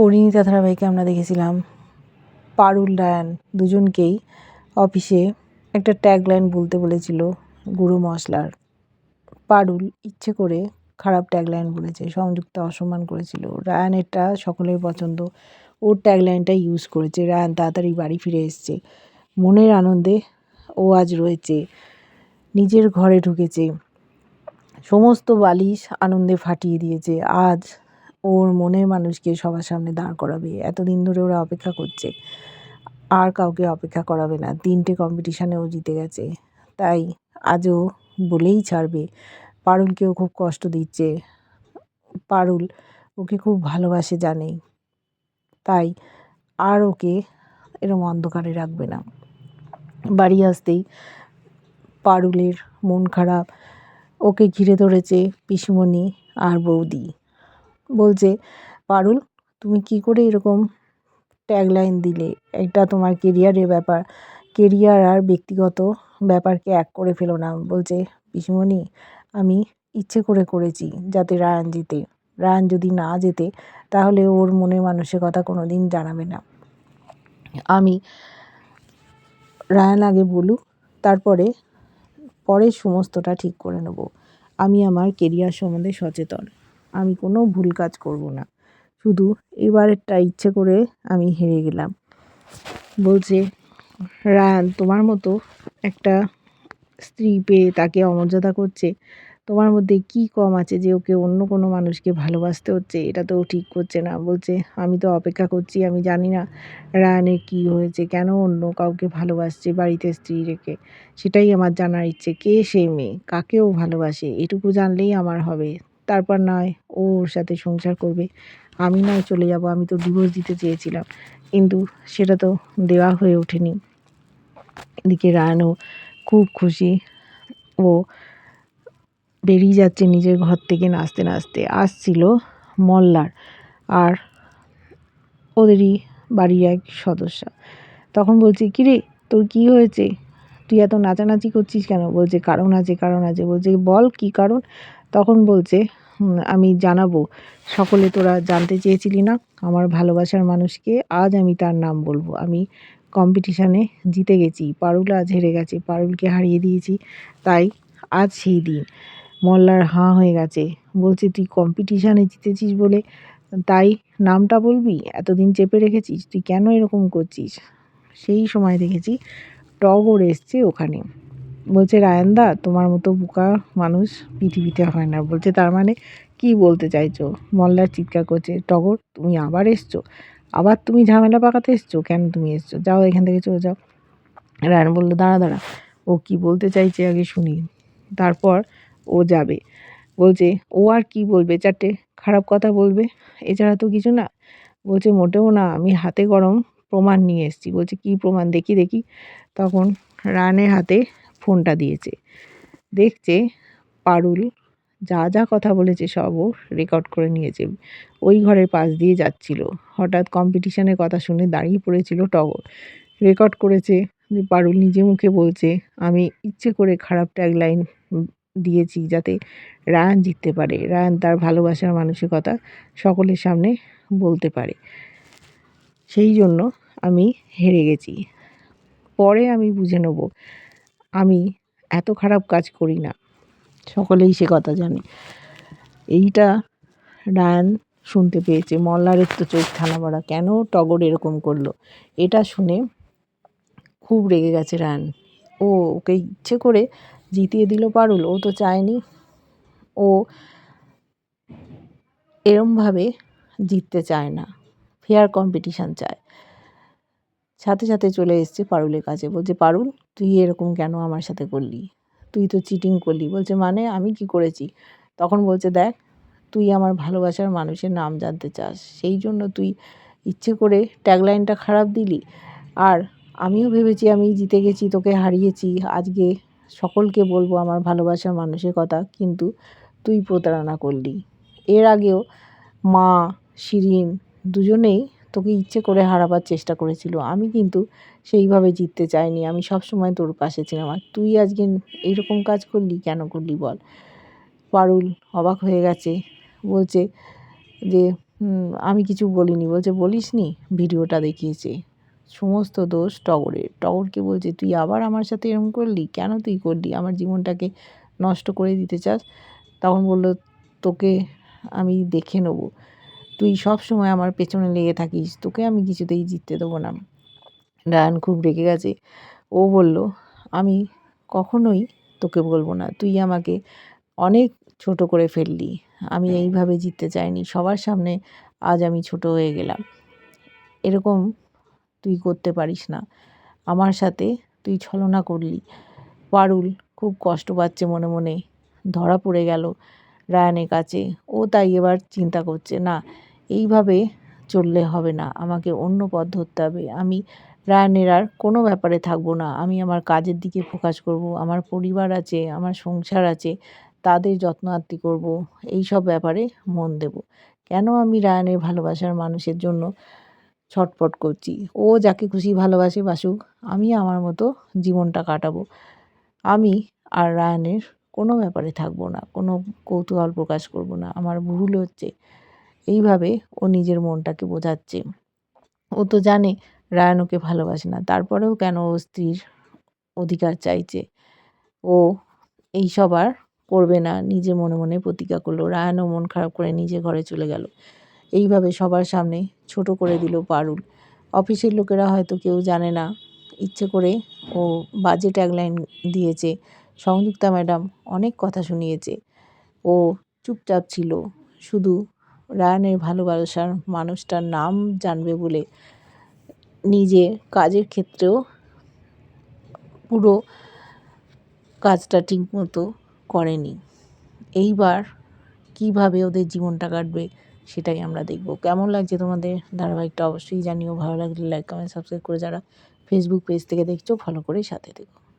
পরিণীতা ধারাবাহিকে আমরা দেখেছিলাম। পারুল রায়ান দুজনকেই অফিসে একটা ট্যাগলাইন বলতে বলেছিল গুঁড়ো মশলার। পারুল ইচ্ছে করে খারাপ ট্যাগলাইন বলেছে, সংযুক্ত অসম্মান করেছিল। রায়ানেরটা সকলের পছন্দ। ওর ট্যাগলাইনটা ইউজ করেছে। রায়ান তাড়াতাড়ি বাড়ি ফিরে এসছে। মনের আনন্দে ও আজ রয়েছে। নিজের ঘরে ঢুকেছে। সমস্ত বালিশ আনন্দে ফাটিয়ে দিয়েছে। আজ ওর মনের মানুষকে সবার সামনে দাঁড় করাবে। এতদিন ধরে ওরা অপেক্ষা করছে। আর কাউকে অপেক্ষা করাবে না। তিনটে কম্পিটিশানেও জিতে গেছে। তাই আজও বলেই ছাড়বে, পারুলকেও খুব কষ্ট দিচ্ছে। পারুল ওকে খুব ভালোবাসে, জানে। তাই আর ওকে এরম অন্ধকারে রাখবে না। বাড়ি আসতেই পারুলের মন খারাপ। ওকে ঘিরে ধরেছে পিসিমণি আর বৌদি। বলছে, পারুল, তুমি কি করে এরকম ট্যাগলাইন দিলে? এটা তোমার কেরিয়ারের ব্যাপার। কেরিয়ার আর ব্যক্তিগত ব্যাপারকে এক করে ফেলো না। বলছে, পিসিমণি, আমি ইচ্ছে করে করেছি যাতে রায়ান জিতে। রায়ান যদি না যেতে তাহলে ওর মনের মানুষের কথা কোনো দিন জানাবে না। আমি রায়ান আগে বলুক, তারপরে, পরে সমস্তটা ঠিক করে নেব। আমি আমার কেরিয়ার সম্বন্ধে সচেতন। আমি কোনো ভুল কাজ করব না। শুধু এবারেরটা ইচ্ছে করে আমি হেরে গেলাম। বলছে, রায়ান, তোমার মতো একটা স্ত্রী পেয়ে তাকে অমর্যাদা করছে। তোমার মধ্যে কি কম আছে যে ওকে অন্য কোনো মানুষকে ভালোবাসতে হচ্ছে? এটা তো ঠিক করছে না। বলছে, আমি তো অপেক্ষা করছি, আমি জানি না রায়ানের কী হয়েছে। কেন অন্য কাউকে ভালোবাসছে বাড়িতে স্ত্রী রেখে? সেটাই আমার জানার ইচ্ছে। কে সে মেয়ে? কাকে ও ভালোবাসে? এটুকু জানলেই আমার হবে। তারপর নয়, ও ওর সাথে সংসার করবে। আমি নয় চলে যাব, আমি তো ডিভোর্স দিতে চেয়েছিলাম। কিন্তু সেটা তো দেওয়া হয়ে ওঠেনি। এদিকে রায়ানও খুব খুশি। ও বেরিয়ে যাচ্ছে নিজের ঘর থেকে নাচতে নাচতে। আসছিল মল্লার আর ওদেরই বাড়ির এক সদস্য। তখন বলছি, কিরে, তোর কি হয়েছে? তুই এত নাচানাচি করছিস কেন? বলছে, কারণ আছে কারণ আছে। বলছে, বল কি কারণ? তখন বলছে আমি জানাব। সকলে তোরা জানতে চেয়েছিলি না? আমার ভালোবাসার মানুষকে আজ আমি তার নাম বলব। আমি কম্পিটিশানে জিতে গেছি। পারুল আজ হেরে গেছে। পারুলকে হারিয়ে দিয়েছি। তাই আজ সেই দিন। মল্লার হাঁ হয়ে গেছে। বলছে, তুই কম্পিটিশানে জিতেছিস বলে তাই নামটা বলবি? এতদিন চেপে রেখেছিস? তুই কেন এরকম করছিস? সেই সময় দেখেছি টগর এসছে ওখানে। বলছে, রায়নদা, তোমার মতো বোকা মানুষ পৃথিবীতে হয় না। বলছে, তার মানে কি বলতে চাইছো? মল্লার চিৎকার করছে, টগর, তুমি আবার এসছো? আবার তুমি ঝামেলা পাকাতে এসছো? কেন তুমি এসছো? যাও এখান থেকে চলে যাও। রায়ন বলল, দাঁড়া দাঁড়া, ও কি বলতে চাইছে আগে শুনি। তারপর ও যাবে। বলছে, ও আর কি বলবে? চারটে খারাপ কথা বলবে? এছাড়া তো কিছু না? বলছে, মোটেও না, আমি হাতে গরম প্রমাণ নিয়ে এসেছি। বলছে, কী প্রমাণ? দেখি দেখি। তখন রানের হাতে ফোনটা দিয়েছে। দেখছে পারুল যা যা কথা বলেছে সব ও রেকর্ড করে নিয়েছে। ওই ঘরের পাশ দিয়ে যাচ্ছিল। হঠাৎ কম্পিটিশনের কথা শুনে দাঁড়িয়ে পড়েছিল টগর। রেকর্ড করেছে যে পারুল নিজে মুখে বলছে, আমি ইচ্ছে করে খারাপ ট্যাগলাইন দিয়েছি যাতে রায়ান জিততে পারে। রায়ান তার ভালোবাসার মানসিকতা সকলের সামনে বলতে পারে। সেই জন্য আমি হেরে গেছি। পরে আমি বুঝে নেব আমি এত খারাপ কাজ করি না। সকলেই সে কথা জানে। এইটা রায়ান শুনতে পেয়েছে। মল্লারের তো চোখ থানা বাড়া কেন টগর এরকম করল? এটা শুনে খুব রেগে গেছে রায়ান। ও ওকে ইচ্ছে করে জিতিয়ে দিল পারুল। ও তো চায়নি। ও এরমভাবে জিততে চায় না। ফেয়ার কম্পিটিশান চায়। সাথে সাথে চলে এসছে পারুলের কাছে। বলছে, পারুল, তুই এরকম কেন আমার সাথে করলি? তুই তো চিটিং করলি। বলছে মানে আমি কি করেছি? তখন বলছে, দেখ, তুই আমার ভালোবাসার মানুষের নাম জানতে চাস। সেই জন্য তুই ইচ্ছে করে ট্যাগলাইনটা খারাপ দিলি। আর আমিও ভেবেছি আমি জিতে গেছি, তোকে হারিয়েছি। আজকে সকলকে বলব আমার ভালোবাসার মানুষের কথা, কিন্তু তুই প্রতারণা করলি। এর আগেও মা, শিরিন দুজনেই তোকে ইচ্ছে করে হারাবার চেষ্টা করেছিল। আমি কিন্তু সেইভাবে জিততে চাইনি। আমি সব সময় তোর পাশে ছিলাম। আর তুই আজকে এইরকম কাজ করলি, কেন করলি বল? পারুল অবাক হয়ে গেছে। বলছে যে আমি কিছু বলিনি। বলছে বলিসনি ভিডিওটা দেখিয়েছে। সমস্ত দোষ টগরের। টগরকে বলছে, তুই আবার আমার সাথে এরকম করলি? কেন তুই করলি? আমার জীবনটাকে নষ্ট করে দিতে চাস? তখন বলল, তোকে আমি দেখে নেব। তুই সব সময় আমার পেছনে লেগে থাকিস, তোকে আমি কিছুতেই জিততে দেবো না। রায়ান খুব রেগে গেছে। ও বলল, আমি কখনোই তোকে বলব না, তুই আমাকে অনেক ছোট করে ফেললি, আমি এইভাবে জিততে চাইনি, সবার সামনে আজ আমি ছোট হয়ে গেলাম। এরকম তুই করতে পারিস না, আমার সাথে তুই ছলনা করলি। পারুল খুব কষ্ট পাচ্ছে মনে মনে, ধরা পড়ে গেল রায়ানের কাছে। ও তাই এবার চিন্তা করছে, না এইভাবে চললে হবে না। আমাকে অন্য পথ ধরতে হবে। আমি রায়ানের আর কোনো ব্যাপারে থাকব না। আমি আমার কাজের দিকে ফোকাস করব। আমার পরিবার আছে, আমার সংসার আছে, তাদের যত্ন আত্তি করব। এইসব ব্যাপারে মন দেব। কেন আমি রায়ানের ভালোবাসার মানুষের জন্য ছটপট করছি? ও যাকে খুশি ভালোবাসে বাসুক, আমি আমার মতো জীবনটা কাটাবো। আমি আর রায়ানের কোনো ব্যাপারে থাকব না। কোনো কৌতূহল প্রকাশ করব না। আমার ভুল হচ্ছে। এইভাবে ও নিজের মনটাকে বোঝাচ্ছে। ও তো জানে রায়ান ওকে ভালোবাসে না, তারপরেও কেন ও স্ত্রীর অধিকার চাইছে? ও এইসব আর করবে না, নিজে মনে মনে প্রতিজ্ঞা করল। রায়ানও মন খারাপ করে নিজে ঘরে চলে গেল। এইভাবে সবার সামনে ছোট করে দিল পারুল। অফিসের লোকেরা হয়তো কেউ জানে না। ইচ্ছে করে ও বাজে ট্যাগলাইন দিয়েছে। সংযুক্তা ম্যাডাম অনেক কথা শুনিয়েছে। ও চুপচাপ ছিল। শুধু রায়ানের ভালোবাসার মানুষটার নাম জানবে বলে নিজে কাজের ক্ষেত্রেও পুরো কাজটা ঠিকমতো করেনি। এইবার কীভাবে ওদের জীবনটা কাটবে সেটাই আমরা দেখব। কেমন লাগছে তোমাদের ধারাবাহিকটা অবশ্যই জানিও। ভালো লাগলে লাইক কমেন্ট সাবস্ক্রাইব করে যারা ফেসবুক পেজ থেকে দেখছ ফলো করে সাথে থেকো।